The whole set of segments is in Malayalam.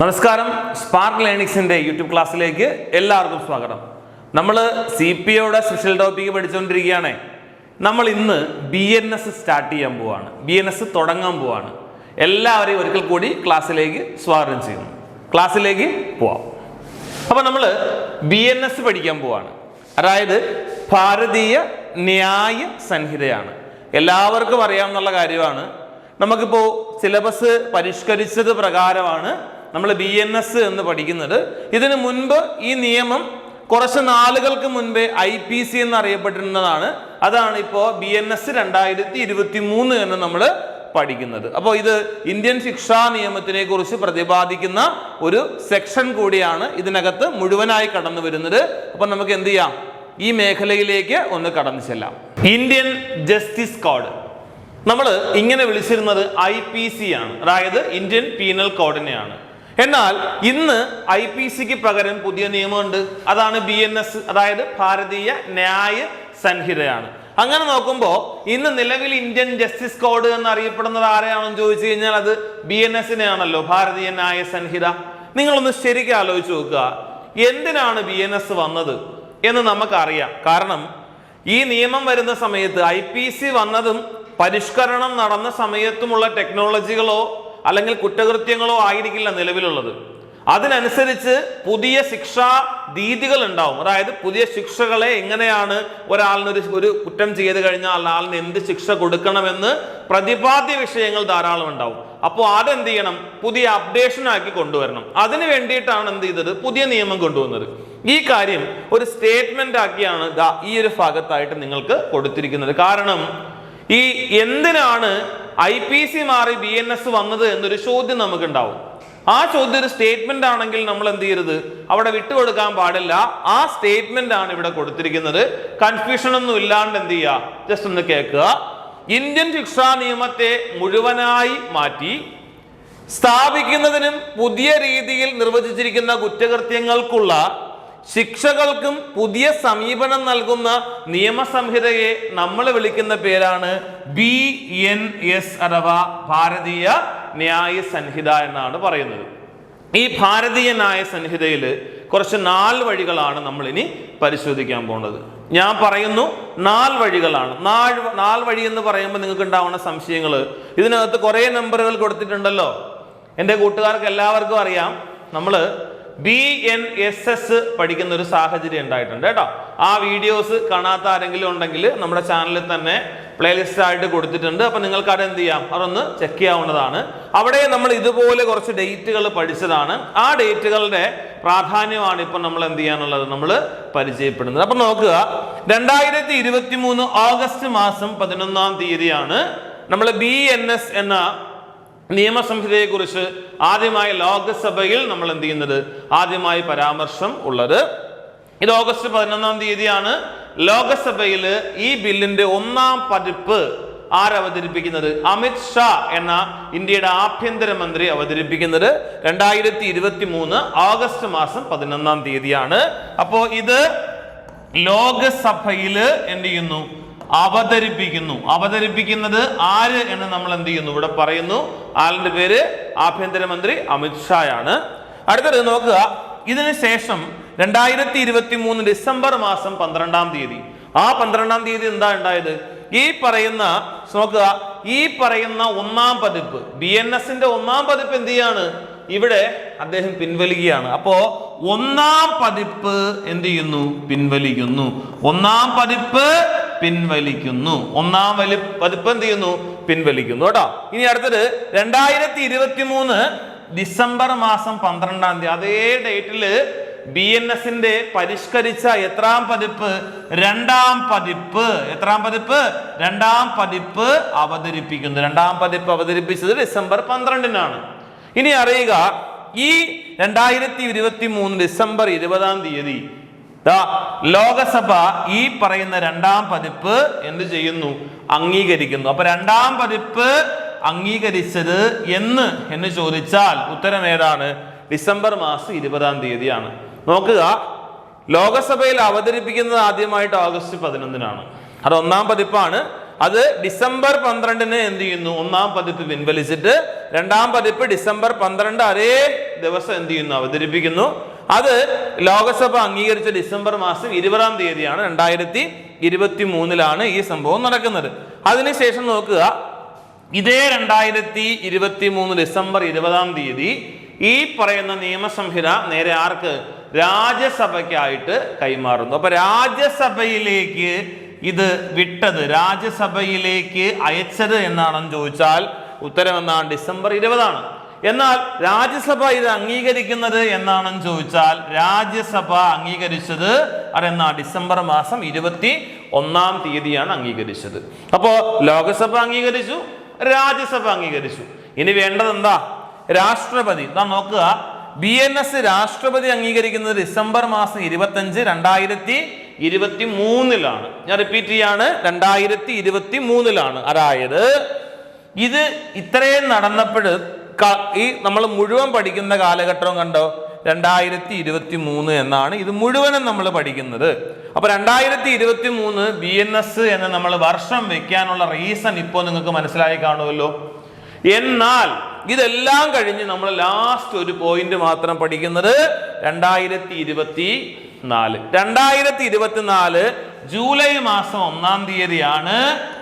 നമസ്കാരം. സ്പാർക്ക് ലേണിങ്സിന്റെ യൂട്യൂബ് ക്ലാസ്സിലേക്ക് എല്ലാവർക്കും സ്വാഗതം. നമ്മൾ സി പി ഒയുടെ സ്പെഷ്യൽ ടോപ്പിക്ക് പഠിച്ചുകൊണ്ടിരിക്കുകയാണ് നമ്മൾ ഇന്ന് ബി എൻ എസ് സ്റ്റാർട്ട് ചെയ്യാൻ പോവാണ്. ബി എൻ എസ് തുടങ്ങാൻ പോവാണ്. എല്ലാവരെയും ഒരിക്കൽ കൂടി ക്ലാസ്സിലേക്ക് സ്വാഗതം ചെയ്യുന്നു. ക്ലാസ്സിലേക്ക് പോവാം. അപ്പോൾ നമ്മൾ ബി എൻ എസ് പഠിക്കാൻ പോവാണ്. അതായത് ഭാരതീയ ന്യായ സംഹിതയാണ്. എല്ലാവർക്കും അറിയാവുന്ന കാര്യമാണ്. നമുക്കിപ്പോൾ സിലബസ് പരിഷ്കരിച്ചത് പ്രകാരമാണ് നമ്മൾ ബി എൻ എസ് എന്ന് പഠിക്കുന്നത്. ഇതിനു മുൻപ് ഈ നിയമം കുറച്ച് നാളുകൾക്ക് മുൻപേ ഐ പി സി എന്നറിയപ്പെട്ടിരുന്നതാണ് അതാണ് ഇപ്പോൾ ബി എൻ എസ് രണ്ടായിരത്തി ഇരുപത്തി മൂന്ന് എന്ന് നമ്മൾ പഠിക്കുന്നത്. അപ്പോൾ ഇത് ഇന്ത്യൻ ശിക്ഷാ നിയമത്തിനെ കുറിച്ച് പ്രതിപാദിക്കുന്ന ഒരു സെക്ഷൻ കൂടിയാണ് ഇതിനകത്ത് മുഴുവനായി കടന്നു വരുന്നത്. അപ്പം നമുക്ക് എന്ത് ചെയ്യാം? ഈ മേഖലയിലേക്ക് ഒന്ന് കടന്നു ചെല്ലാം. Indian justice code. നമ്മൾ ഇങ്ങനെ വിളിച്ചിരുന്നത് ഐ പി സി ആണ്. അതായത് ഇന്ത്യൻ പീനൽ കോഡിനെയാണ്. എന്നാൽ ഇന്ന് ഐ പി സിക്ക് പകരം പുതിയ നിയമമുണ്ട്. അതാണ് ബി എൻ എസ് അതായത് ഭാരതീയ ന്യായ സംഹിതയാണ്. അങ്ങനെ നോക്കുമ്പോൾ ഇന്ന് നിലവിൽ ഇന്ത്യൻ ജസ്റ്റിസ് കോഡ് എന്നറിയപ്പെടുന്നത് ആരെയാണെന്ന് ചോദിച്ചു കഴിഞ്ഞാൽ അത് ബി എൻ എസിനെ ആണല്ലോ ഭാരതീയ ന്യായ സംഹിത. നിങ്ങളൊന്ന് ശരിക്കും ആലോചിച്ച് നോക്കുക. എന്തിനാണ് ബി എൻ എസ് വന്നത് എന്ന് നമുക്കറിയാം. കാരണം ഈ നിയമം വരുന്ന സമയത്ത് ഐ പി സി വന്നതും പരിഷ്കരണം നടന്ന സമയത്തുമുള്ള ടെക്നോളജികളോ അല്ലെങ്കിൽ കുറ്റകൃത്യങ്ങളോ ആയിരിക്കില്ല നിലവിലുള്ളത്. അതിനനുസരിച്ച് പുതിയ ശിക്ഷാ രീതികൾ ഉണ്ടാവും. അതായത് പുതിയ ശിക്ഷകളെ എങ്ങനെയാണ് ഒരാളിനൊരു ഒരു കുറ്റം ചെയ്ത് കഴിഞ്ഞാൽ ആളിന് എന്ത് ശിക്ഷ കൊടുക്കണമെന്ന് പ്രതിപാദ്യ വിഷയങ്ങൾ ധാരാളം ഉണ്ടാവും. അപ്പോൾ അതെന്ത് ചെയ്യണം പുതിയ അപ്ഡേഷൻ ആക്കി കൊണ്ടുവരണം. അതിന് വേണ്ടിയിട്ടാണ് എന്ത് ചെയ്തത്? പുതിയ നിയമം കൊണ്ടുവന്നത്. ഈ കാര്യം ഒരു സ്റ്റേറ്റ്മെന്റ് ആക്കിയാണ് ഈ ഒരു ഭാഗത്തായിട്ട് നിങ്ങൾക്ക് കൊടുത്തിരിക്കുന്നത്. കാരണം ഈ എന്തിനാണ് ഐ പി സി മാറി ബി എൻ എസ് വന്നത് എന്നൊരു ചോദ്യം നമുക്കുണ്ടാവും. ആ ചോദ്യം ഒരു സ്റ്റേറ്റ്മെന്റ് ആണെങ്കിൽ നമ്മൾ എന്ത് ചെയ്യരുത്? അവിടെ വിട്ടുകൊടുക്കാൻ പാടില്ല. ആ സ്റ്റേറ്റ്മെന്റ് ആണ് ഇവിടെ കൊടുത്തിരിക്കുന്നത്. കൺഫ്യൂഷൻ ഒന്നും ഇല്ലാണ്ട് എന്ത് ചെയ്യുക? ജസ്റ്റ് ഒന്ന് കേൾക്കുക. ഇന്ത്യൻ ശിക്ഷാ നിയമത്തെ മുഴുവനായി മാറ്റി സ്ഥാപിക്കുന്നതിനും പുതിയ രീതിയിൽ നിർവചിച്ചിരിക്കുന്ന കുറ്റകൃത്യങ്ങൾക്കുള്ള ശിക്ഷകൾക്കും പുതിയ സമീപനം നൽകുന്ന നിയമസംഹിതയെ നമ്മൾ വിളിക്കുന്ന പേരാണ് ബി എൻ എസ് അഥവാ ഭാരതീയ ന്യായ സംഹിത എന്നാണ് പറയുന്നത്. ഈ ഭാരതീയ ന്യായ സംഹിതയിൽ കുറച്ച് നാല് വഴികളാണ് നമ്മൾ ഇനി പരിശോധിക്കാൻ പോകുന്നത്. ഞാൻ പറയുന്നു നാല് വഴികളാണ്. നാല് നാല് വഴി എന്ന് പറയുമ്പോൾ നിങ്ങൾക്ക് ഉണ്ടാവുന്ന സംശയങ്ങൾ. ഇതിനകത്ത് കുറേ നമ്പറുകൾ കൊടുത്തിട്ടുണ്ടല്ലോ. എന്റെ കൂട്ടുകാർക്ക് എല്ലാവർക്കും അറിയാം. നമ്മൾ ബി എൻ എസ് എസ് പഠിക്കുന്ന ഒരു സാഹചര്യം ഉണ്ടായിട്ടുണ്ട് കേട്ടോ. ആ വീഡിയോസ് കാണാത്ത ആരെങ്കിലും ഉണ്ടെങ്കിൽ നമ്മുടെ ചാനലിൽ തന്നെ പ്ലേലിസ്റ്റ് ആയിട്ട് കൊടുത്തിട്ടുണ്ട്. അപ്പൊ നിങ്ങൾക്ക് അവിടെ എന്ത് ചെയ്യാം? അതൊന്ന് ചെക്ക് ചെയ്യാവുന്നതാണ്. അവിടെ നമ്മൾ ഇതുപോലെ കുറച്ച് ഡേറ്റുകൾ പഠിച്ചതാണ്. ആ ഡേറ്റുകളുടെ പ്രാധാന്യമാണ് ഇപ്പൊ നമ്മൾ എന്ത് ചെയ്യാനുള്ളത്? നമ്മൾ പരിചയപ്പെടുന്നത്. അപ്പൊ നോക്കുക. രണ്ടായിരത്തി ഇരുപത്തി മൂന്ന് ഓഗസ്റ്റ് മാസം പതിനൊന്നാം തീയതിയാണ് നമ്മൾ ബി എൻ എസ് എന്ന നിയമസംഹിതയെ കുറിച്ച് ആദ്യമായി ലോകസഭയിൽ നമ്മൾ എന്ത് ചെയ്യുന്നത്? ആദ്യമായി പരാമർശം ഉള്ളത്. ഇത് ഓഗസ്റ്റ് പതിനൊന്നാം തീയതിയാണ് ലോകസഭയിൽ ഈ ബില്ലിന്റെ ഒന്നാം പതിപ്പ് ആരവതരിപ്പിക്കുന്നത് അമിത് ഷാ എന്ന ഇന്ത്യയുടെ ആഭ്യന്തരമന്ത്രി അവതരിപ്പിക്കുന്നത് രണ്ടായിരത്തി ഇരുപത്തി മൂന്ന് ഓഗസ്റ്റ് മാസം പതിനൊന്നാം തീയതിയാണ്. അപ്പോ ഇത് ലോകസഭയിൽ എന്ത് ചെയ്യുന്നു? അവതരിപ്പിക്കുന്നു. അവതരിപ്പിക്കുന്നത് ആര് എന്ന് നമ്മൾ എന്ത് ചെയ്യുന്നു? ഇവിടെ പറയുന്നു. ആളിന്റെ പേര് ആഭ്യന്തരമന്ത്രി അമിത്ഷാ ആണ് അടുത്തത് നോക്കുക. ഇതിന് ശേഷം രണ്ടായിരത്തി ഇരുപത്തി മൂന്ന് ഡിസംബർ മാസം പന്ത്രണ്ടാം തീയതി. ആ പന്ത്രണ്ടാം തീയതി എന്താ ഉണ്ടായത്? ഈ പറയുന്ന നോക്കുക. ഈ പറയുന്ന ഒന്നാം പതിപ്പ് ബി എൻ എസിന്റെ ഒന്നാം പതിപ്പ് എന്ത് ചെയ്യാണ്? ഇവിടെ അദ്ദേഹം പിൻവലിക്കുകയാണ്. അപ്പോ ഒന്നാം പതിപ്പ് എന്ത് ചെയ്യുന്നു? പിൻവലിക്കുന്നു. ഒന്നാം പതിപ്പ് പിൻവലിക്കുന്നു. ഒന്നാം വലി പതിപ്പ് എന്ത് ചെയ്യുന്നു? പിൻവലിക്കുന്നു കേട്ടോ. ഇനി അടുത്തത് രണ്ടായിരത്തി ഇരുപത്തി മൂന്ന് ഡിസംബർ മാസം പന്ത്രണ്ടാം തീയതി. അതേ ഡേറ്റിൽ ബി എൻ എസിന്റെ പരിഷ്കരിച്ച എത്രാം പതിപ്പ്? രണ്ടാം പതിപ്പ്. എത്രാം പതിപ്പ്? രണ്ടാം പതിപ്പ് അവതരിപ്പിക്കുന്നു. രണ്ടാം പതിപ്പ് അവതരിപ്പിച്ചത് ഡിസംബർ പന്ത്രണ്ടിനാണ്. ഇനി അറിയുക ഈ രണ്ടായിരത്തി ഇരുപത്തി മൂന്ന് ഡിസംബർ ഇരുപതാം തീയതി ലോകസഭ ഈ പറയുന്ന രണ്ടാം പതിപ്പ് എന്ത് ചെയ്യുന്നു? അംഗീകരിക്കുന്നു. അപ്പൊ രണ്ടാം പതിപ്പ് അംഗീകരിച്ചത് എന്ന് എന്ന് ചോദിച്ചാൽ ഉത്തരം ഏതാണ്? ഡിസംബർ മാസം ഇരുപതാം തീയതിയാണ്. നോക്കുക ലോകസഭയിൽ അവതരിപ്പിക്കുന്നത് ആദ്യമായിട്ട് ഓഗസ്റ്റ് പതിനൊന്നിനാണ്. അത് ഒന്നാം പതിപ്പാണ്. അത് ഡിസംബർ പന്ത്രണ്ടിന് എന്ത് ചെയ്യുന്നു? ഒന്നാം പതിപ്പ് പിൻവലിച്ചിട്ട് രണ്ടാം പതിപ്പ് ഡിസംബർ പന്ത്രണ്ട് അതേ ദിവസം എന്ത് ചെയ്യുന്നു? അവതരിപ്പിക്കുന്നു. അത് ലോകസഭ അംഗീകരിച്ച ഡിസംബർ മാസം ഇരുപതാം തീയതിയാണ്. രണ്ടായിരത്തി ഇരുപത്തി മൂന്നിലാണ് ഈ സംഭവം നടക്കുന്നത്. അതിനുശേഷം നോക്കുക. ഇതേ രണ്ടായിരത്തി ഇരുപത്തി മൂന്ന് ഡിസംബർ ഇരുപതാം തീയതി ഈ പറയുന്ന നിയമസംഹിത നേരെ ആർക്ക്? രാജ്യസഭയ്ക്കായിട്ട് കൈമാറുന്നു. അപ്പൊ രാജ്യസഭയിലേക്ക് ഇത് വിട്ടത് രാജ്യസഭയിലേക്ക് അയച്ചത് എന്നാണെന്ന് ചോദിച്ചാൽ ഉത്തരം എന്നാണ് ഡിസംബർ ഇരുപതാണ്. എന്നാൽ രാജ്യസഭ ഇത് അംഗീകരിക്കുന്നത് എന്നാണെന്ന് ചോദിച്ചാൽ രാജ്യസഭ അംഗീകരിച്ചത് അതെന്നാ ഡിസംബർ മാസം ഇരുപത്തി ഒന്നാം തീയതിയാണ് അംഗീകരിച്ചത്. അപ്പോ ലോകസഭ അംഗീകരിച്ചു രാജ്യസഭ അംഗീകരിച്ചു. ഇനി വേണ്ടത് എന്താ? രാഷ്ട്രപതി. നാം നോക്കുക. ബി എൻ എസ് രാഷ്ട്രപതി അംഗീകരിക്കുന്നത് ഡിസംബർ മാസം ഇരുപത്തഞ്ച് രണ്ടായിരത്തി ഇരുപത്തി മൂന്നിലാണ് ഞാൻ റിപ്പീറ്റ് ചെയ്യാണ്. രണ്ടായിരത്തി ഇരുപത്തി മൂന്നിലാണ് അതായത് ഇത് ഇത്രയും നടന്നപ്പോൾ ഈ നമ്മൾ മുഴുവൻ പഠിക്കുന്ന കാലഘട്ടം കണ്ടോ? രണ്ടായിരത്തി ഇരുപത്തി മൂന്ന് എന്നാണ് ഇത് മുഴുവനും നമ്മൾ പഠിക്കുന്നത്. അപ്പൊ രണ്ടായിരത്തി ഇരുപത്തി മൂന്ന് ബി എൻ എസ് എന്ന് നമ്മൾ വർഷം വെക്കാനുള്ള റീസൺ ഇപ്പോൾ നിങ്ങൾക്ക് മനസ്സിലായി കാണുമല്ലോ. എന്നാൽ ഇതെല്ലാം കഴിഞ്ഞ് നമ്മൾ ലാസ്റ്റ് ഒരു പോയിന്റ് മാത്രം പഠിക്കുന്നത് രണ്ടായിരത്തി ഇരുപത്തി നാല് രണ്ടായിരത്തി ഇരുപത്തിനാല് ജൂലൈ മാസം ഒന്നാം തീയതിയാണ്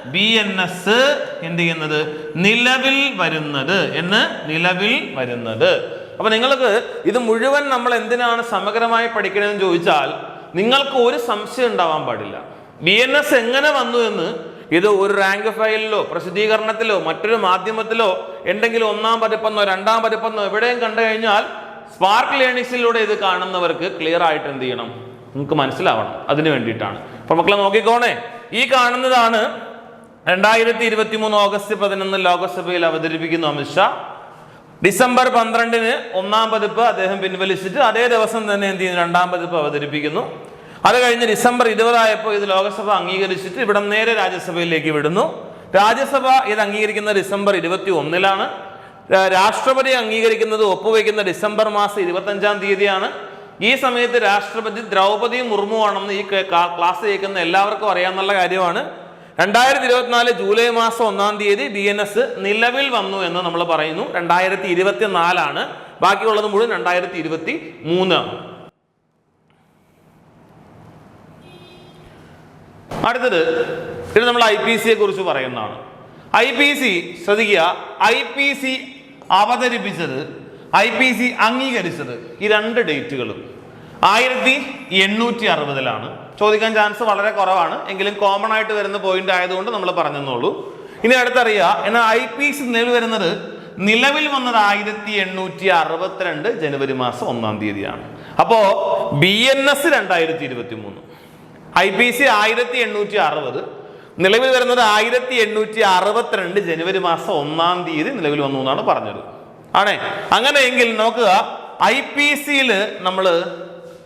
ബി എൻ എസ് എന്ത് ചെയ്യുന്നത്? നിലവിൽ വരുന്നത് എന്ന് നിലവിൽ വരുന്നത്. അപ്പൊ നിങ്ങൾക്ക് ഇത് മുഴുവൻ നമ്മൾ എന്തിനാണ് സമഗ്രമായി പഠിക്കണമെന്ന് ചോദിച്ചാൽ നിങ്ങൾക്ക് ഒരു സംശയം ഉണ്ടാവാൻ പാടില്ല. ബി എൻ എസ് എങ്ങനെ വന്നു എന്ന് ഇത് ഒരു റാങ്ക് ഫയലിലോ പ്രസിദ്ധീകരണത്തിലോ മറ്റൊരു മാധ്യമത്തിലോ എന്തെങ്കിലും ഒന്നാം പതിപ്പെന്നോ രണ്ടാം പതിപ്പെന്നോ എവിടെയും കണ്ടു കഴിഞ്ഞാൽ സ്പാർക്ക് ലേണിങ്സിലൂടെ ഇത് കാണുന്നവർക്ക് ക്ലിയർ ആയിട്ട് എന്ത് ചെയ്യണം? നിങ്ങൾക്ക് മനസ്സിലാവണം. അതിന് വേണ്ടിയിട്ടാണ്. അപ്പൊ മക്കളെ നോക്കിക്കോണേ. ഈ കാണുന്നതാണ് രണ്ടായിരത്തി ഇരുപത്തി മൂന്ന് ഓഗസ്റ്റ് പതിനൊന്ന് ലോകസഭയിൽ അവതരിപ്പിക്കുന്നു അമിത്ഷാ ഡിസംബർ പന്ത്രണ്ടിന് ഒന്നാം പതിപ്പ് അദ്ദേഹം പിൻവലിച്ചിട്ട് അതേ ദിവസം തന്നെ എന്ത് ചെയ്യുന്നു? രണ്ടാം പതിപ്പ് അവതരിപ്പിക്കുന്നു. അത് കഴിഞ്ഞ് ഡിസംബർ ഇരുപതായപ്പോൾ ഇത് ലോകസഭ അംഗീകരിച്ചിട്ട് ഇവിടം നേരെ രാജ്യസഭയിലേക്ക് വിടുന്നു. രാജ്യസഭ ഇത് അംഗീകരിക്കുന്ന ഡിസംബർ ഇരുപത്തി ഒന്നിലാണ് രാഷ്ട്രപതി അംഗീകരിക്കുന്നത് ഒപ്പുവെക്കുന്ന ഡിസംബർ മാസം ഇരുപത്തഞ്ചാം തീയതിയാണ്. ഈ സമയത്ത് രാഷ്ട്രപതി ദ്രൗപദി മുർമു ആണെന്ന് ഈ ക്ലാസ് കേൾക്കുന്ന എല്ലാവർക്കും അറിയാമെന്നുള്ള കാര്യമാണ്. രണ്ടായിരത്തി ഇരുപത്തിനാല് ജൂലൈ മാസം ഒന്നാം തീയതി ബി എൻ എസ് നിലവിൽ വന്നു എന്ന് നമ്മൾ പറയുന്നു. രണ്ടായിരത്തി ഇരുപത്തി നാലാണ് ബാക്കിയുള്ളത് മുഴുവൻ രണ്ടായിരത്തി ഇരുപത്തി മൂന്നാണ് അടുത്തത് ഇത് നമ്മൾ ഐ പി സിയെ കുറിച്ച് പറയുന്നതാണ്. ഐ പി സി ശ്രദ്ധിക്കുക ഐ പി സി അവതരിപ്പിച്ചത് ഐ പി സി അംഗീകരിച്ചത് ഈ രണ്ട് ഡേറ്റുകളും. ആയിരത്തി എണ്ണൂറ്റി അറുപതിലാണ് ചോദിക്കാൻ ചാൻസ് വളരെ കുറവാണ്. എങ്കിലും കോമൺ ആയിട്ട് വരുന്ന പോയിന്റ് ആയതുകൊണ്ട് നമ്മൾ പറഞ്ഞെന്നുള്ളൂ ഇനി അടുത്തറിയുക എന്നാൽ ഐ പി സി നിലവിൽ വരുന്നത് നിലവിൽ വന്നത് ആയിരത്തി എണ്ണൂറ്റി അറുപത്തിരണ്ട് ജനുവരി മാസം ഒന്നാം തീയതിയാണ്. അപ്പോ ബി എൻ എസ് രണ്ടായിരത്തി ഇരുപത്തി മൂന്ന് ഐ പി സി ആയിരത്തി എണ്ണൂറ്റി അറുപത് നിലവിൽ വരുന്നത് ആയിരത്തി എണ്ണൂറ്റി അറുപത്തിരണ്ട് ജനുവരി മാസം ഒന്നാം തീയതി നിലവിൽ വന്നു എന്നാണ് പറഞ്ഞത്. ആണേ? അങ്ങനെയെങ്കിൽ നോക്കുക ഐ പി സിയിൽ നമ്മൾ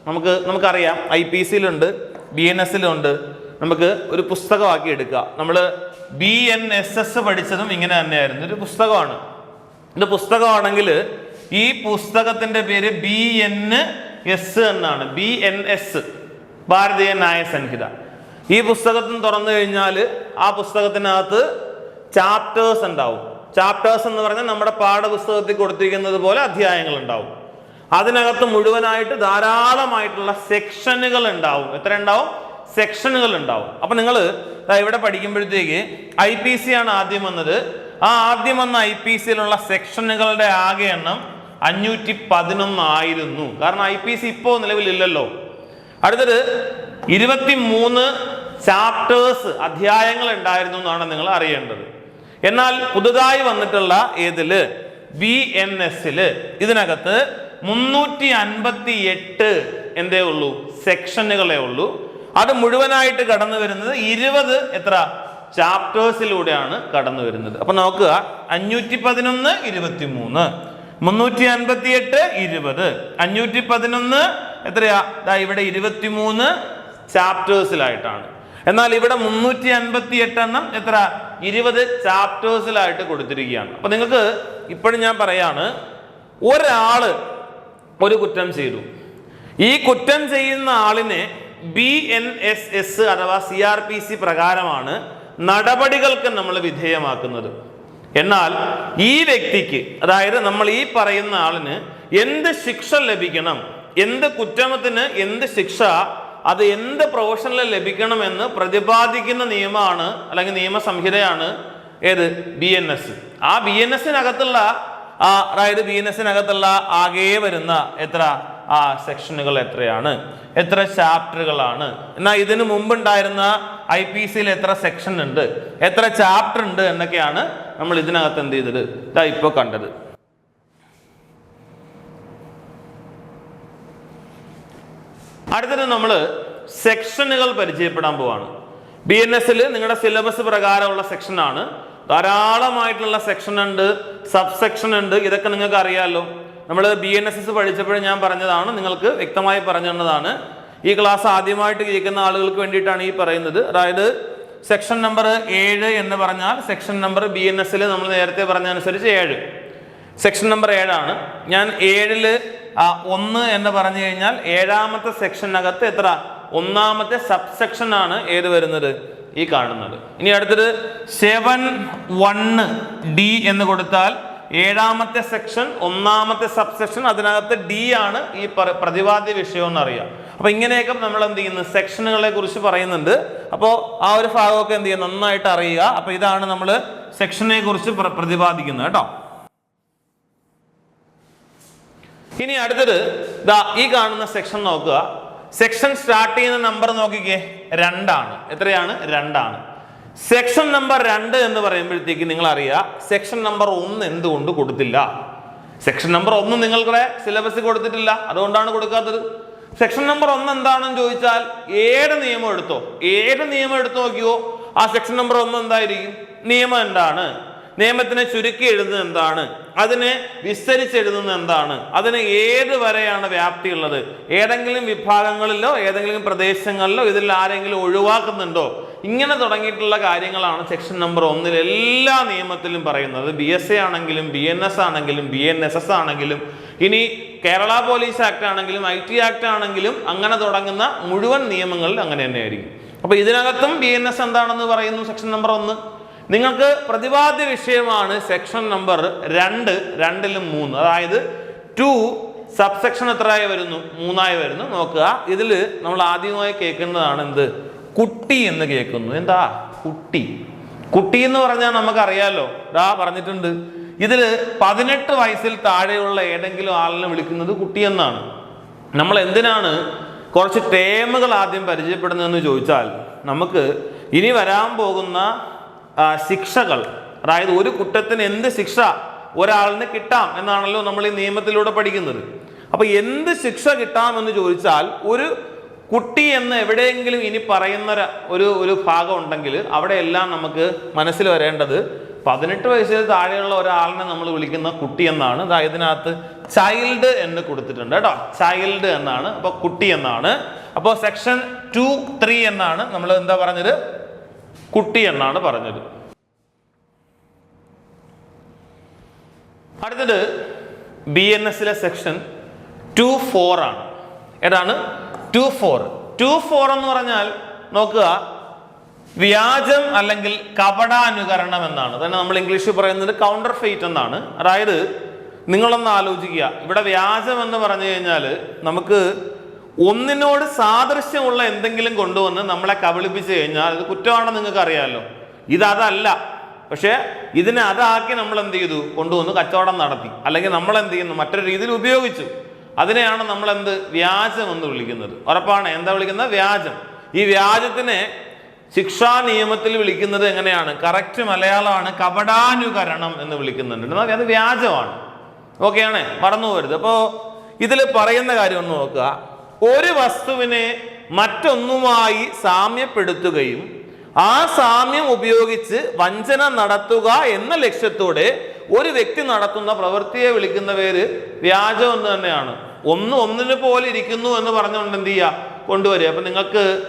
നമുക്ക് നമുക്കറിയാം ഐ പി സിയിലുണ്ട് ബി എൻ എസിലുണ്ട് നമുക്ക് ഒരു പുസ്തകമാക്കി എടുക്കുക. നമ്മൾ ബി എൻ എസ് എസ് പഠിച്ചതും ഇങ്ങനെ തന്നെയായിരുന്നു. ഒരു പുസ്തകമാണ്. ഇത് പുസ്തകമാണെങ്കിൽ ഈ പുസ്തകത്തിന്റെ പേര് ബി എൻ എസ് എന്നാണ്. B N S Bharatiya Nyaya Sanhita ഈ പുസ്തകത്തിന് തുറന്നു കഴിഞ്ഞാൽ ആ പുസ്തകത്തിനകത്ത് ചാപ്റ്റേഴ്സ് ഉണ്ടാവും. ചാപ്റ്റേഴ്സ് എന്ന് പറഞ്ഞാൽ നമ്മുടെ പാഠപുസ്തകത്തിൽ കൊടുത്തിരിക്കുന്നത് പോലെ അധ്യായങ്ങൾ ഉണ്ടാവും അതിനകത്ത് മുഴുവനായിട്ട് ധാരാളമായിട്ടുള്ള സെക്ഷനുകൾ ഉണ്ടാവും. എത്ര ഉണ്ടാവും? സെക്ഷനുകൾ ഉണ്ടാവും. അപ്പൊ നിങ്ങൾ ഇവിടെ പഠിക്കുമ്പോഴത്തേക്ക് ഐ പി സി ആണ് ആദ്യം വന്നത്. ആ ആദ്യം വന്ന ഐ പി സിയിലുള്ള സെക്ഷനുകളുടെ ആകെ എണ്ണം അഞ്ഞൂറ്റി പതിനൊന്നായിരുന്നു. കാരണം ഐ പി സി ഇപ്പോൾ നിലവിലില്ലല്ലോ. അടുത്തത് ഇരുപത്തി മൂന്ന് ചാപ്റ്റേഴ്സ് അധ്യായങ്ങൾ ഉണ്ടായിരുന്നു എന്നാണ് നിങ്ങൾ അറിയേണ്ടത്. എന്നാൽ പുതുതായി വന്നിട്ടുള്ള ഏതിൽ? ബി എൻ എസിൽ ഇതിനകത്ത് മുന്നൂറ്റി അൻപത്തി എട്ട് എന്തേ ഉള്ളൂ? സെക്ഷനുകളെ ഉള്ളൂ. അത് മുഴുവനായിട്ട് കടന്നു വരുന്നത് ഇരുപത് എത്ര? ചാപ്റ്റേഴ്സിലൂടെയാണ് കടന്നു വരുന്നത്. അപ്പൊ നോക്കുക. അഞ്ഞൂറ്റി പതിനൊന്ന് ഇരുപത്തി മൂന്ന് മുന്നൂറ്റി അൻപത്തി എട്ട് ഇരുപത്. അഞ്ഞൂറ്റി പതിനൊന്ന് എത്രയാ? ദാ ഇവിടെ ഇരുപത്തിമൂന്ന് ചാപ്റ്റേഴ്സിലായിട്ടാണ് എന്നാൽ ഇവിടെ മുന്നൂറ്റി അൻപത്തി എട്ട് എണ്ണം എത്ര? ഇരുപത് ചാപ്റ്റേഴ്സിലായിട്ട് കൊടുത്തിരിക്കുകയാണ്. അപ്പൊ നിങ്ങൾക്ക് ഇപ്പോഴും ഞാൻ പറയാണ് ഒരാൾ ഒരു കുറ്റം ചെയ്തു. ഈ കുറ്റം ചെയ്യുന്ന ആളിനെ ബി എൻ എസ് എസ് അഥവാ സി ആർ പി സി പ്രകാരമാണ് നടപടികൾക്ക് നമ്മൾ വിധേയമാക്കുന്നത്. എന്നാൽ ഈ വ്യക്തിക്ക് അതായത് നമ്മൾ ഈ പറയുന്ന ആളിന് എന്ത് ശിക്ഷ ലഭിക്കണം? എന്ത് കുറ്റമത്തിന് എന്ത് ശിക്ഷ അത് എന്ത് പ്രൊഫഷനിൽ ലഭിക്കണമെന്ന് പ്രതിപാദിക്കുന്ന നിയമമാണ് അല്ലെങ്കിൽ നിയമസംഹിതയാണ് ഏത്? ബി എൻ എസ് ആ ബി എൻ എസിനകത്തുള്ള ആ അതായത് ബി എൻ എസിനകത്തുള്ള ആകെ വരുന്ന എത്ര? ആ സെക്ഷനുകൾ എത്രയാണ്? എത്ര ചാപ്റ്ററുകളാണ് എന്നാൽ ഇതിനു മുമ്പുണ്ടായിരുന്ന ഐ പി സിയിൽ എത്ര സെക്ഷൻ ഉണ്ട്? എത്ര ചാപ്റ്റർ ഉണ്ട് എന്നൊക്കെയാണ് നമ്മൾ ഇതിനകത്ത് എന്ത് ചെയ്തത്? ഇതാ ഇപ്പോൾ കണ്ടത്. അടുത്തത് നമ്മൾ സെക്ഷനുകൾ പരിചയപ്പെടാൻ പോവാണ്. ബി എൻ എസിൽ നിങ്ങളുടെ സിലബസ് പ്രകാരമുള്ള സെക്ഷനാണ് ധാരാളമായിട്ടുള്ള സെക്ഷൻ ഉണ്ട് സബ് സെക്ഷൻ ഉണ്ട് ഇതൊക്കെ നിങ്ങൾക്ക് അറിയാമല്ലോ നമ്മൾ ബി എൻ എസ് എസ് പഠിച്ചപ്പോഴും ഞാൻ പറഞ്ഞതാണ് നിങ്ങൾക്ക് വ്യക്തമായി പറഞ്ഞു തന്നതാണ്. ഈ ക്ലാസ് ആദ്യമായിട്ട് കേൾക്കുന്ന ആളുകൾക്ക് വേണ്ടിയിട്ടാണ് ഈ പറയുന്നത്. അതായത് സെക്ഷൻ നമ്പർ ഏഴ് എന്ന് പറഞ്ഞാൽ സെക്ഷൻ നമ്പർ ബി എൻ എസിൽ നമ്മൾ നേരത്തെ പറഞ്ഞ അനുസരിച്ച് ഏഴ്. സെക്ഷൻ നമ്പർ ഏഴാണ് ഞാൻ ഏഴിൽ ഒന്ന് എന്ന് പറഞ്ഞു കഴിഞ്ഞാൽ ഏഴാമത്തെ സെക്ഷനകത്ത് എത്ര? ഒന്നാമത്തെ സബ് സെക്ഷൻ ആണ് ഏത് വരുന്നത്? ഈ കാണുന്നത്. ഇനി അടുത്തത് സെവൻ വണ്ണ് ഡി എന്ന് കൊടുത്താൽ ഏഴാമത്തെ സെക്ഷൻ ഒന്നാമത്തെ സബ് സെക്ഷൻ അതിനകത്ത് ഡി ആണ് ഈ പ്രതിവാദ്യ വിഷയം എന്ന് അറിയാം. അപ്പൊ ഇങ്ങനെയൊക്കെ നമ്മൾ എന്ത് ചെയ്യുന്നു? സെക്ഷനുകളെ കുറിച്ച് പറയുന്നുണ്ട്. അപ്പോൾ ആ ഒരു ഭാഗമൊക്കെ എന്ത് ചെയ്യുന്നു? നന്നായിട്ട് അറിയുക. അപ്പൊ ഇതാണ് നമ്മൾ സെക്ഷനെ കുറിച്ച് പ്ര- പ്രതിപാദിക്കുന്നത് കേട്ടോ. ഇനി അടുത്തത് ദാ ഈ കാണുന്ന സെക്ഷൻ നോക്കുക. സെക്ഷൻ സ്റ്റാർട്ട് ചെയ്യുന്ന നമ്പർ നോക്കിക്കേ രണ്ടാണ്. എത്രയാണ്? രണ്ടാണ്. സെക്ഷൻ നമ്പർ രണ്ട് എന്ന് പറയുമ്പോഴത്തേക്ക് നിങ്ങൾ അറിയാം സെക്ഷൻ നമ്പർ ഒന്ന് എന്തുകൊണ്ട് കൊടുത്തില്ല? സെക്ഷൻ നമ്പർ ഒന്ന് നിങ്ങളുടെ സിലബസ് കൊടുത്തിട്ടില്ല അതുകൊണ്ടാണ് കൊടുക്കാത്തത്. സെക്ഷൻ നമ്പർ ഒന്ന് എന്താണെന്ന് ചോദിച്ചാൽ ഏത് നിയമം എടുത്തോ? ഏത് നിയമം എടുത്തു നോക്കിയോ? ആ സെക്ഷൻ നമ്പർ ഒന്ന് എന്തായിരിക്കും? നിയമം എന്താണ്? നിയമത്തിനെ ചുരുക്കി എഴുതുന്നത് എന്താണ്? അതിനെ വിസ്തരിച്ചെഴുതുന്നത് എന്താണ്? അതിന് ഏത് വരെയാണ് വ്യാപ്തി ഉള്ളത്? ഏതെങ്കിലും വിഭാഗങ്ങളിലോ ഏതെങ്കിലും പ്രദേശങ്ങളിലോ ഇതിൽ ആരെങ്കിലും ഒഴിവാക്കുന്നുണ്ടോ? ഇങ്ങനെ തുടങ്ങിയിട്ടുള്ള കാര്യങ്ങളാണ് സെക്ഷൻ നമ്പർ ഒന്നിൽ എല്ലാ നിയമത്തിലും പറയുന്നത്. ബി എസ് എ ആണെങ്കിലും ബി എൻ എസ് ആണെങ്കിലും ബി എൻ എസ് എസ് ആണെങ്കിലും ഇനി കേരള പോലീസ് ആക്ട് ആണെങ്കിലും ഐ ടി ആക്ട് ആണെങ്കിലും അങ്ങനെ തുടങ്ങുന്ന മുഴുവൻ നിയമങ്ങളിൽ അങ്ങനെ തന്നെയായിരിക്കും. അപ്പൊ ഇതിനകത്തും ബി എൻ എസ് എന്താണെന്ന് പറയുന്നു സെക്ഷൻ നമ്പർ ഒന്ന്? നിങ്ങൾക്ക് പ്രതിപാദ്യ വിഷയമാണ് സെക്ഷൻ നമ്പർ രണ്ട് രണ്ടിലും മൂന്ന്. അതായത് ടു സബ്സെക്ഷൻ എത്രയായി വരുന്നു? മൂന്നായി വരുന്നു. നോക്കുക. ഇതിൽ നമ്മൾ ആദ്യമായി കേൾക്കുന്നതാണ് എന്ത്? കുട്ടി എന്ന് കേൾക്കുന്നു. എന്താ? കുട്ടി. കുട്ടി എന്ന് പറഞ്ഞാൽ നമുക്കറിയാലോ. ഇതാ പറഞ്ഞിട്ടുണ്ട്. ഇതിൽ പതിനെട്ട് വയസ്സിൽ താഴെയുള്ള ഏതെങ്കിലും ആളിനെ വിളിക്കുന്നത് കുട്ടി എന്നാണ്. നമ്മൾ എന്തിനാണ് കുറച്ച് ടേമുകൾ ആദ്യം പരിചയപ്പെടുന്നതെന്ന് ചോദിച്ചാൽ നമുക്ക് ഇനി വരാൻ പോകുന്ന ശിക്ഷകൾ. അതായത് ഒരു കുറ്റത്തിന് എന്ത് ശിക്ഷ ഒരാളിന് കിട്ടാം എന്നാണല്ലോ നമ്മൾ ഈ നിയമത്തിലൂടെ പഠിക്കുന്നത്. അപ്പൊ എന്ത് ശിക്ഷ കിട്ടാമെന്ന് ചോദിച്ചാൽ ഒരു കുട്ടി എന്ന് എവിടെയെങ്കിലും ഇനി പറയുന്ന ഒരു- ഒരു ഭാഗം ഉണ്ടെങ്കിൽ അവിടെയെല്ലാം നമുക്ക് മനസ്സിൽ വരേണ്ടത് പതിനെട്ട് വയസ്സിൽ താഴെയുള്ള ഒരാളിനെ നമ്മൾ വിളിക്കുന്ന കുട്ടി എന്നാണ്. അതായത് ഇതിനകത്ത് ചൈൽഡ് എന്ന് കൊടുത്തിട്ടുണ്ട് കേട്ടോ. ചൈൽഡ് എന്നാണ്. അപ്പോൾ കുട്ടി എന്നാണ്. അപ്പോൾ സെക്ഷൻ ടു ത്രീ എന്നാണ് നമ്മൾ എന്താ പറഞ്ഞത്? കുട്ടി എന്നാണ് പറഞ്ഞത്. അടുത്തത് ബി എൻ എസിലെ സെക്ഷൻ ടു ഫോർ ആണ്. ഏതാണ്? ടു ഫോർ ടു ഫോർ എന്ന് പറഞ്ഞാൽ നോക്കുക വ്യാജം അല്ലെങ്കിൽ കപടാനുകരണം എന്നാണ്. തന്നെ നമ്മൾ ഇംഗ്ലീഷിൽ പറയുന്നത് കൗണ്ടർ ഫെയ്റ്റ് എന്നാണ്. അതായത് നിങ്ങളൊന്ന് ആലോചിക്കുക. ഇവിടെ വ്യാജം എന്ന് പറഞ്ഞു കഴിഞ്ഞാൽ നമുക്ക് ഒന്നിനോട് സാദൃശ്യമുള്ള എന്തെങ്കിലും കൊണ്ടുവന്ന് നമ്മളെ കബളിപ്പിച്ച് കഴിഞ്ഞാൽ അത് കുറ്റമാണെന്ന് നിങ്ങൾക്ക് അറിയാമല്ലോ ഇതല്ല പക്ഷേ ഇതിനെ അതാക്കി നമ്മൾ എന്ത് ചെയ്തു? കൊണ്ടുവന്ന് കച്ചവടം നടത്തി. അല്ലെങ്കിൽ നമ്മൾ എന്ത് ചെയ്യുന്നു? മറ്റൊരു രീതിയിൽ ഉപയോഗിച്ചു. അതിനെയാണ് നമ്മൾ എന്ത്? വ്യാജം എന്ന് വിളിക്കുന്നത്. ഉറപ്പാണ്? എന്താ വിളിക്കുന്നത്? വ്യാജം. ഈ വ്യാജത്തിനെ ശിക്ഷാ നിയമത്തിൽ വിളിക്കുന്നത് എങ്ങനെയാണ്? കറക്റ്റ് മലയാളമാണ് കപടാനുകരണം എന്ന് വിളിക്കുന്നുണ്ട്. അത് വ്യാജമാണ്. ഓക്കെയാണ്? മറന്നു പോരുത് അപ്പോൾ ഇതിൽ പറയുന്ന കാര്യം ഒന്ന് നോക്കുക. ഒരു വസ്തുവിനെ മറ്റൊന്നുമായി സാമ്യപ്പെടുത്തുകയും ആ സാമ്യം ഉപയോഗിച്ച് വഞ്ചന നടത്തുക എന്ന ലക്ഷ്യത്തോടെ ഒരു വ്യക്തി നടത്തുന്ന പ്രവൃത്തിയെ വിളിക്കുന്ന പേര് വ്യാജം എന്ന് തന്നെയാണ്. ഒന്ന് ഒന്നിന് പോലെ ഇരിക്കുന്നു എന്ന് പറഞ്ഞുകൊണ്ട് എന്ത് ചെയ്യുക കൊണ്ടുവരിക. അപ്പം നിങ്ങൾക്ക്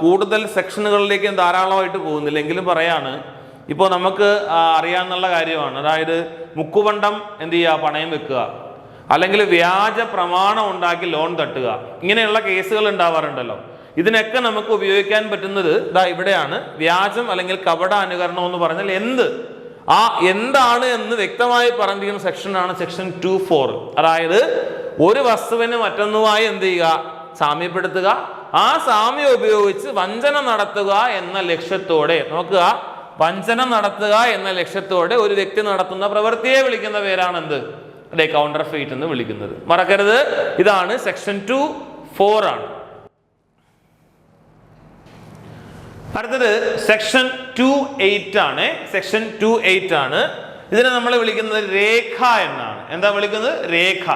കൂടുതൽ സെക്ഷനുകളിലേക്ക് ധാരാളമായിട്ട് പോകുന്നില്ല. എങ്കിലും പറയാണ് ഇപ്പോൾ നമുക്ക് അറിയാമെന്നുള്ള കാര്യമാണ്. അതായത് മുക്കുപണ്ടം എന്ത് ചെയ്യുക പണയം വെക്കുക. അല്ലെങ്കിൽ വ്യാജ പ്രമാണം ഉണ്ടാക്കി ലോൺ തട്ടുക. ഇങ്ങനെയുള്ള കേസുകൾ ഉണ്ടാവാറുണ്ടല്ലോ. ഇതിനൊക്കെ നമുക്ക് ഉപയോഗിക്കാൻ പറ്റുന്നത് ഇതാ ഇവിടെയാണ്. വ്യാജം അല്ലെങ്കിൽ കപട അനുകരണം എന്ന് പറഞ്ഞാൽ എന്ത്? ആ എന്താണ് എന്ന് വ്യക്തമായി പറഞ്ഞിരിക്കുന്ന സെക്ഷനാണ് സെക്ഷൻ ടു ഫോർ അതായത് ഒരു വസ്തുവിന് മറ്റൊന്നുമായി എന്ത് ചെയ്യുക? സാമ്യപ്പെടുത്തുക. ആ സാമ്യം ഉപയോഗിച്ച് വഞ്ചന നടത്തുക എന്ന ലക്ഷ്യത്തോടെ നോക്കുക. വഞ്ചന നടത്തുക എന്ന ലക്ഷ്യത്തോടെ ഒരു വ്യക്തി നടത്തുന്ന പ്രവൃത്തിയെ വിളിക്കുന്ന പേരാണ് എന്ത് അല്ലെ കൗണ്ടർ ഫെയ്റ്റ് എന്ന് വിളിക്കുന്നത്. മറക്കരുത്. ഇതാണ് സെക്ഷൻ ടു ഫോർ ആണ്. അടുത്തത് സെക്ഷൻ ടു എയ്റ്റ് ആണ്. സെക്ഷൻ ടു എയ്റ്റ് ആണ്. ഇതിനെ നമ്മൾ വിളിക്കുന്നത് രേഖ എന്നാണ്. എന്താ വിളിക്കുന്നത്? രേഖ.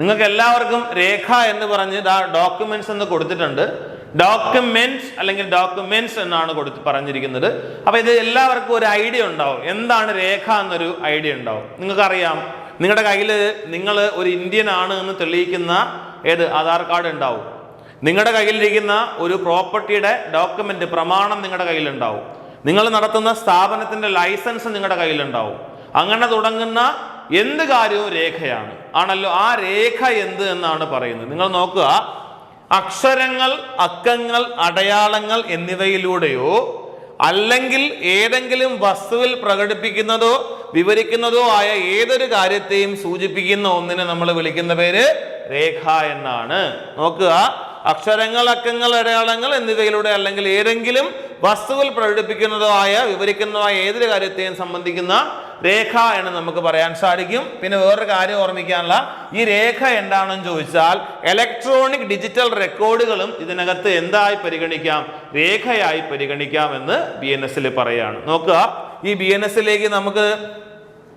നിങ്ങൾക്ക് എല്ലാവർക്കും രേഖ എന്ന് പറഞ്ഞ് ഡോക്യുമെന്റ്സ് എന്ന് കൊടുത്തിട്ടുണ്ട്. ഡോക്യുമെന്റ്സ് അല്ലെങ്കിൽ ഡോക്യുമെന്റ്സ് എന്നാണ് കൊടുത്ത് പറഞ്ഞിരിക്കുന്നത്. അപ്പൊ ഇത് എല്ലാവർക്കും ഒരു ഐഡിയ ഉണ്ടാവും. എന്താണ് രേഖ എന്നൊരു ഐഡിയ ഉണ്ടാവും. നിങ്ങൾക്കറിയാം. നിങ്ങളുടെ കയ്യിൽ നിങ്ങൾ ഒരു ഇന്ത്യൻ ആണ് എന്ന് തെളിയിക്കുന്ന ഏത് ആധാർ കാർഡ് ഉണ്ടാവും? നിങ്ങളുടെ കയ്യിലിരിക്കുന്ന ഒരു പ്രോപ്പർട്ടിയുടെ ഡോക്യുമെന്റ് പ്രമാണം നിങ്ങളുടെ കയ്യിലുണ്ടാവും. നിങ്ങൾ നടത്തുന്ന സ്ഥാപനത്തിന്റെ ലൈസൻസ് നിങ്ങളുടെ കയ്യിലുണ്ടാവും. അങ്ങനെ തുടങ്ങുന്ന എന്ത് കാര്യവും രേഖയാണ്. ആണല്ലോ ആ രേഖ എന്ത് എന്നാണ് പറയുന്നത്. നിങ്ങൾ നോക്കുക. അക്ഷരങ്ങൾ അക്കങ്ങൾ അടയാളങ്ങൾ എന്നിവയിലൂടെയോ അല്ലെങ്കിൽ ഏതെങ്കിലും വസ്തുവിൽ പ്രകടിപ്പിക്കുന്നതോ വിവരിക്കുന്നതോ ആയ ഏതൊരു കാര്യത്തെയും സൂചിപ്പിക്കുന്ന ഒന്നിനെ നമ്മൾ വിളിക്കുന്ന പേര് രേഖ എന്നാണ്. നോക്കുക. അക്ഷരങ്ങൾ അക്കങ്ങൾ അടയാളങ്ങൾ എന്നിവയിലൂടെ അല്ലെങ്കിൽ ഏതെങ്കിലും വസ്തുവിൽ പ്രകടിപ്പിക്കുന്നതോ ആയ വിവരിക്കുന്നതോ ആയ ഏതൊരു കാര്യത്തെയും സംബന്ധിക്കുന്ന രേഖ എന്ന് നമുക്ക് പറയാൻ സാധിക്കും. പിന്നെ വേറൊരു കാര്യം ഓർമ്മിക്കാനുള്ള ഈ രേഖ എന്താണെന്ന് ചോദിച്ചാൽ ഇലക്ട്രോണിക് ഡിജിറ്റൽ റെക്കോർഡുകളും ഇതിനകത്ത് എന്തായി പരിഗണിക്കാം? രേഖയായി പരിഗണിക്കാം എന്ന് ബി എൻ എസിൽ പറയാണ്. നോക്കുക. ഈ ബി എൻ എസിലേക്ക് നമുക്ക്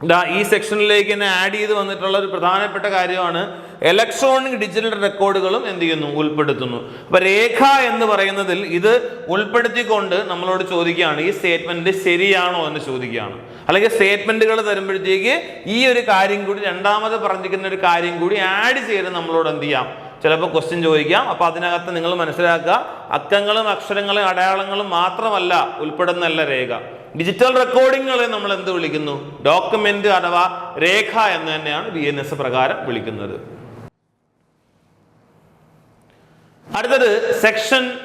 ദാ ഈ സെക്ഷനിലേക്ക് തന്നെ ആഡ് ചെയ്ത് വന്നിട്ടുള്ള ഒരു പ്രധാനപ്പെട്ട കാര്യമാണ് ഇലക്ട്രോണിക് ഡിജിറ്റൽ റെക്കോർഡുകളും എന്ത് ചെയ്യുന്നു? ഉൾപ്പെടുത്തുന്നു. അപ്പൊ രേഖ എന്ന് പറയുന്നതിൽ ഇത് ഉൾപ്പെടുത്തിക്കൊണ്ട് നമ്മളോട് ചോദിക്കുകയാണ് ഈ സ്റ്റേറ്റ്മെന്റ് ശരിയാണോ എന്ന് ചോദിക്കുകയാണ്. അല്ലെങ്കിൽ സ്റ്റേറ്റ്മെന്റുകൾ തരുമ്പോഴത്തേക്ക് ഈ ഒരു കാര്യം കൂടി രണ്ടാമത് പറഞ്ഞിരിക്കുന്ന ഒരു കാര്യം കൂടി ആഡ് ചെയ്ത് നമ്മളോട് എന്ത് ചെയ്യാം? ചിലപ്പോൾ ക്വസ്റ്റ്യൻ ചോദിക്കാം. അപ്പോൾ അതിനകത്ത് നിങ്ങൾ മനസ്സിലാക്കുക അക്കങ്ങളും അക്ഷരങ്ങളും അടയാളങ്ങളും മാത്രമല്ല ഉൾപ്പെടുന്നല്ല രേഖ. ഡിജിറ്റൽ റെക്കോർഡിങ്ങുകളെ നമ്മൾ എന്ത് വിളിക്കുന്നു? ഡോക്യുമെന്റ് അഥവാ രേഖ എന്ന് തന്നെയാണ് ബി എൻ എസ് പ്രകാരം വിളിക്കുന്നത്. അടുത്തത് സെക്ഷൻ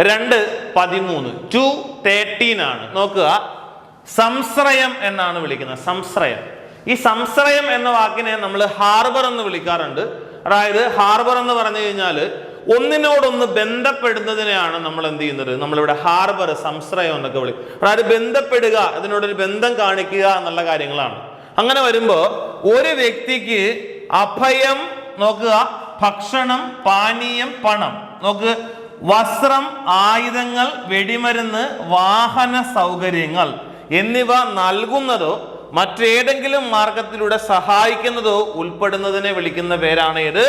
രണ്ട് പതിമൂന്ന്. ടു തേർട്ടീൻ ആണ്. നോക്കുക. സംശ്രയം എന്നാണ് വിളിക്കുന്നത്. സംശ്രയം. ഈ സംശ്രയം എന്ന വാക്കിനെ നമ്മൾ ഹാർബർ എന്ന് വിളിക്കാറുണ്ട്. അതായത് ഹാർബർ എന്ന് പറഞ്ഞു കഴിഞ്ഞാൽ ഒന്നിനോടൊന്ന് ബന്ധപ്പെടുന്നതിനെയാണ് നമ്മൾ എന്ത് ചെയ്യുന്നത്? നമ്മളിവിടെ ഹാർബർ സംശ്രയം എന്നൊക്കെ വിളി അതായത് ബന്ധപ്പെടുക അതിനോടൊരു ബന്ധം കാണിക്കുക എന്നുള്ള കാര്യങ്ങളാണ്. അങ്ങനെ വരുമ്പോൾ ഒരു വ്യക്തിക്ക് അഭയം നോക്കുക ഭക്ഷണം പാനീയം പണം. നോക്ക് വസ്ത്രം ആയുധങ്ങൾ വെടിമരുന്ന് വാഹന സൗകര്യങ്ങൾ എന്നിവ നൽകുന്നതോ മറ്റേതെങ്കിലും മാർഗത്തിലൂടെ സഹായിക്കുന്നതോ ഉൾപ്പെടുന്നതിനെ വിളിക്കുന്ന പേരാണ് ഇത്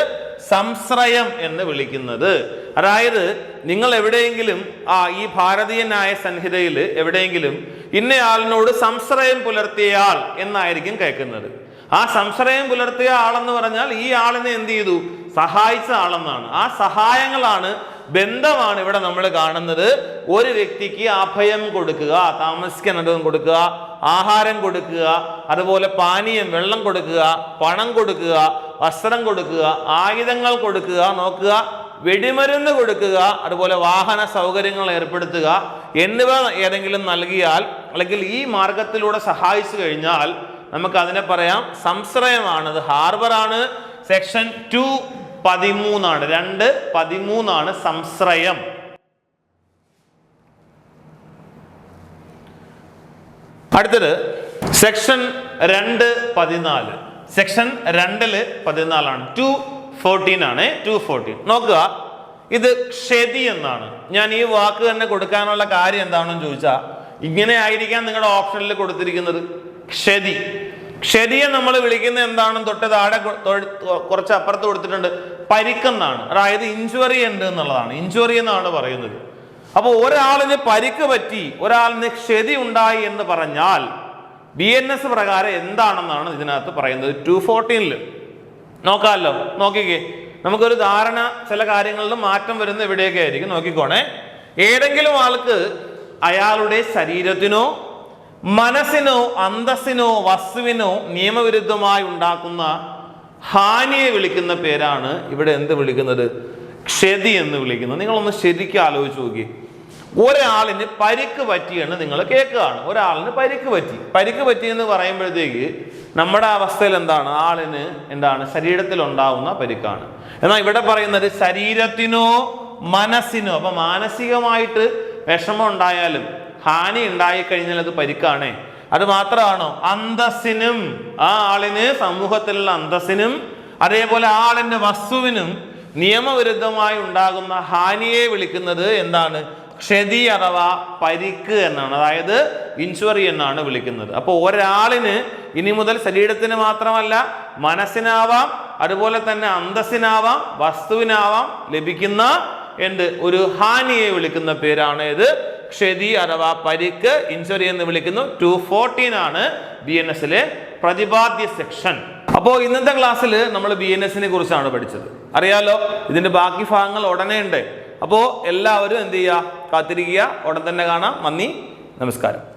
സംശ്രയം എന്ന് വിളിക്കുന്നത്. അതായത് നിങ്ങൾ എവിടെയെങ്കിലും ആ ഈ ഭാരതീയനായ സംഹിതയിൽ എവിടെയെങ്കിലും ഇന്നയാളിനോട് സംശ്രയം പുലർത്തിയയാൾ എന്നായിരിക്കും കേൾക്കുന്നത്. ആ സംശ്രയം പുലർത്തിയ ആളെന്ന് പറഞ്ഞാൽ ഈ ആളിനെ എന്ത് ചെയ്തു? സഹായിച്ച ആളെന്നാണ്. ആ സഹായങ്ങളാണ് ബന്ധമാണ് ഇവിടെ നമ്മൾ കാണുന്നത്. ഒരു വ്യക്തിക്ക് അഭയം കൊടുക്കുക താമസിക്കാൻ കൊടുക്കുക ആഹാരം കൊടുക്കുക അതുപോലെ പാനീയം വെള്ളം കൊടുക്കുക പണം കൊടുക്കുക വസ്ത്രം കൊടുക്കുക ആയുധങ്ങൾ കൊടുക്കുക നോക്കുക വെടിമരുന്ന് കൊടുക്കുക അതുപോലെ വാഹന സൗകര്യങ്ങൾ ഏർപ്പെടുത്തുക എന്നിവ ഏതെങ്കിലും നൽകിയാൽ അല്ലെങ്കിൽ ഈ മാർഗത്തിലൂടെ സഹായിച്ചു കഴിഞ്ഞാൽ നമുക്ക് അതിനെ പറയാം സംശ്രയമാണ്. ഹാർബറാണ്. Section two പതിമൂന്നാണ്. രണ്ട് പതിമൂന്നാണ് സംശ്രയം. അടുത്തത് സെക്ഷൻ രണ്ട് പതിനാല്. സെക്ഷൻ രണ്ടിൽ പതിനാലാണ്. ടു ഫോർട്ടീൻ ആണ്. ടു ഫോർട്ടീൻ നോക്കുക. ഇത് ക്ഷതി എന്നാണ്. ഞാൻ ഈ വാക്ക് തന്നെ കൊടുക്കാനുള്ള കാര്യം എന്താണെന്ന് ചോദിച്ചാൽ ഇങ്ങനെ ആയിരിക്കാം നിങ്ങളുടെ ഓപ്ഷനിൽ കൊടുത്തിരിക്കുന്നത്. ക്ഷതി. ക്ഷതിയെ നമ്മൾ വിളിക്കുന്നത് എന്താണെന്ന് തൊട്ട് താഴെ കുറച്ച് അപ്പുറത്ത് കൊടുത്തിട്ടുണ്ട്. പരിക്കെന്നാണ്. അതായത് ഇഞ്ചുറി ഉണ്ട് എന്നുള്ളതാണ്. ഇഞ്ചുറി എന്നാണ് പറയുന്നത്. അപ്പോൾ ഒരാളിന് പരിക്ക് പറ്റി ഒരാളിന് ക്ഷതി ഉണ്ടായി എന്ന് പറഞ്ഞാൽ ബി എൻ എസ് പ്രകാരം എന്താണെന്നാണ് ഇതിനകത്ത് പറയുന്നത്. ടു ഫോർട്ടീനിൽ നോക്കാമല്ലോ. നോക്കിക്കേ. നമുക്കൊരു ധാരണ ചില കാര്യങ്ങളിൽ മാറ്റം വരുന്ന എവിടെയൊക്കെ ആയിരിക്കും. നോക്കിക്കോണേ. ഏതെങ്കിലും ആൾക്ക് അയാളുടെ ശരീരത്തിനോ മനസ്സിനോ അന്തസ്സിനോ വസ്തുവിനോ നിയമവിരുദ്ധമായി ഉണ്ടാക്കുന്ന ഹാനിയെ വിളിക്കുന്ന പേരാണ് ഇവിടെ എന്ത് വിളിക്കുന്നത്? ക്ഷതി എന്ന് വിളിക്കുന്നത് നിങ്ങളൊന്ന് ശരിക്കും ആലോചിച്ച് നോക്കി. ഒരാളിന് പരിക്ക് പറ്റിയെന്ന് നിങ്ങൾ കേൾക്കുകയാണ്. ഒരാളിന് പരിക്ക് പറ്റി. പരിക്ക് പറ്റി എന്ന് പറയുമ്പോഴത്തേക്ക് നമ്മുടെ അവസ്ഥയിൽ എന്താണ്? ആളിന് എന്താണ്? ശരീരത്തിൽ ഉണ്ടാവുന്ന പരിക്കാണ്. എന്നാൽ ഇവിടെ പറയുന്നത് ശരീരത്തിനോ മനസ്സിനോ അപ്പൊ മാനസികമായിട്ട് വിഷമം ഉണ്ടായാലും ഹാനി ഉണ്ടായിക്കഴിഞ്ഞാൽ അത് പരിക്കാണേ. അത് മാത്രമാണോ? അന്തസ്സിനും ആ ആളിന് സമൂഹത്തിലുള്ള അന്തസ്സിനും അതേപോലെ ആളിന്റെ വസ്തുവിനും നിയമവിരുദ്ധമായി ഉണ്ടാകുന്ന ഹാനിയെ വിളിക്കുന്നത് എന്താണ്? ക്ഷതി അഥവാ പരിക്ക് എന്നാണ്. അതായത് ഇൻഷുറി എന്നാണ് വിളിക്കുന്നത്. അപ്പോൾ ഒരാളിന് ഇനി മുതൽ ശരീരത്തിന് മാത്രമല്ല മനസ്സിനാവാം അതുപോലെ തന്നെ അന്തസ്സിനാവാം വസ്തുവിനാവാം ലഭിക്കുന്ന എന്ത്? ഒരു ഹാനിയെ വിളിക്കുന്ന പേരാണ് ഇത്. ക്ഷതി അഥവാ പരിക്ക് ഇൻഷുറി എന്ന് വിളിക്കുന്നു. ടു ഫോർട്ടീൻ ആണ് ബി എൻ എസിലെ പ്രതിപാദ്യ സെക്ഷൻ അപ്പോൾ ഇന്നത്തെ ക്ലാസ്സിൽ നമ്മൾ ബി എൻ എസിനെ കുറിച്ചാണ് പഠിച്ചത്. അറിയാലോ ഇതിന്റെ ബാക്കി ഭാഗങ്ങൾ ഉടനെ ഉണ്ട്. അപ്പോൾ എല്ലാവരും എന്ത് ചെയ്യുക കാത്തിരിക്കുക. ഉടൻ തന്നെ കാണാം. നന്ദി. നമസ്കാരം.